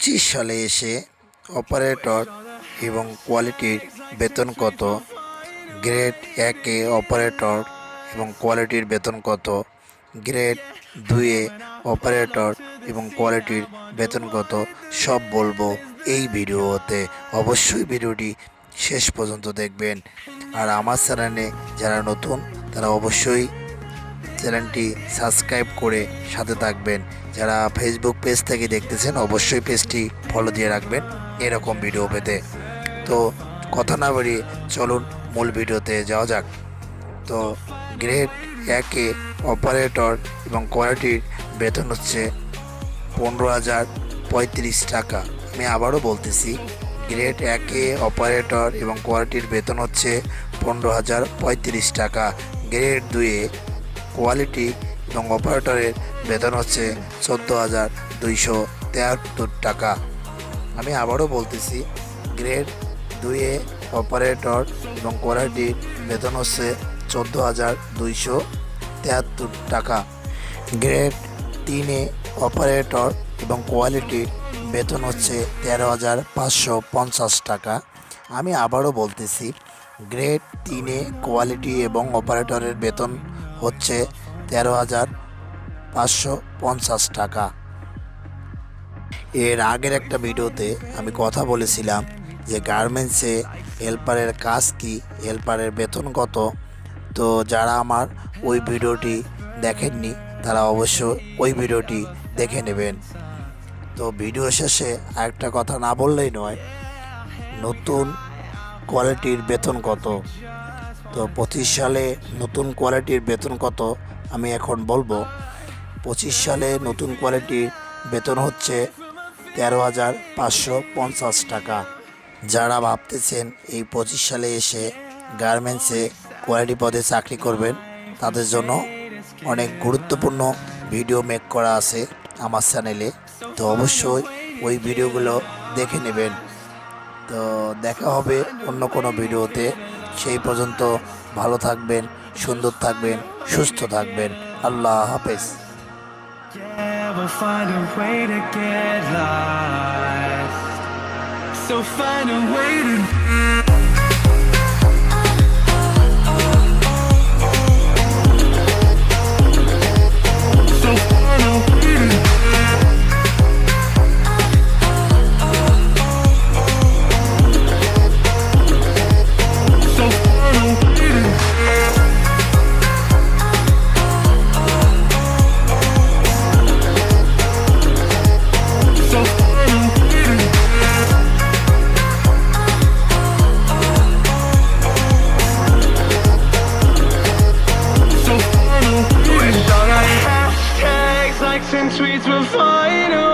পঁচিশ সালে এসে অপারেটর এবং কোয়ালিটির বেতন কত? গ্রেড একে অপারেটর এবং কোয়ালিটির বেতন কত? গ্রেড দুয়ে অপারেটর এবং কোয়ালিটির বেতন কত? সব বলব এই ভিডিওতে। অবশ্যই ভিডিওটি শেষ পর্যন্ত দেখবেন। আর আমার চ্যানেলে যারা নতুন, তারা অবশ্যই চ্যানেলটি সাবস্ক্রাইব করে সাথে থাকবেন। যারা ফেসবুক পেজ থেকে দেখতেছেন, অবশ্যই পেজটি ফলো দিয়ে রাখবেন এরকম ভিডিও পেতে। তো কথা না বাড়িয়ে চলুন মূল ভিডিওতে যাওয়া যাক। তো গ্রেড একে অপারেটর এবং কোয়ালিটির বেতন হচ্ছে পনেরো হাজার পঁয়ত্রিশ টাকা। আমি আবারও বলতেছি গ্রেড একে অপারেটর এবং কোয়ালিটির বেতন হচ্ছে পনেরো হাজার পঁয়ত্রিশ টাকা। গ্রেড দুয়ে কোয়ালিটি এবং অপারেটরের বেতন হচ্ছে চোদ্দ হাজার দুইশো তেহাত্তর টাকা। আমি আবারও বলতেছি, গ্রেড দুইয়ে অপারেটর এবং কোয়ালিটির বেতন হচ্ছে চোদ্দ হাজার দুইশো তেহাত্তর টাকা। গ্রেড তিনে অপারেটর এবং কোয়ালিটির বেতন হচ্ছে তেরো হাজার পাঁচশো পঞ্চাশ টাকা। আমি আবারও বলতেছি, গ্রেড তিনে কোয়ালিটি এবং অপারেটরের বেতন হচ্ছে তেরো হাজার পাঁচশো পঞ্চাশ টাকা। এর আগের একটা ভিডিওতে আমি কথা বলেছিলাম যে গার্মেন্টসে হেল্পারের কাজ কি, হেল্পারের বেতন কত। তো যারা আমার ওই ভিডিওটি দেখেননি, তারা অবশ্য ওই ভিডিওটি দেখে নেবেন। তো ভিডিও শেষে আরেকটা কথা না বললেই নয়, নতুন কোয়ালিটির বেতন কত? তো পঁচিশ সালে নতুন কোয়ালিটির বেতন কত? আমি এখন বলব, পঁচিশ সালে নতুন কোয়ালিটির বেতন হচ্ছে তেরো হাজার পাঁচশো পঞ্চাশ টাকা। যারা ভাবতেছেন এই পঁচিশ সালে এসে গার্মেন্টসে কোয়ালিটি পদে চাকরি করবেন, তাদের জন্য অনেক গুরুত্বপূর্ণ ভিডিও মেক করা আছে আমার চ্যানেলে। তো অবশ্যই ওই ভিডিওগুলো দেখে নেবেন। তো দেখা হবে অন্য কোনো ভিডিওতে। সেই পর্যন্ত ভালো থাকবেন, সুন্দর থাকবেন, সুস্থ থাকবেন আল্লাহ হাফেজ So find a way to get lost. we'll final.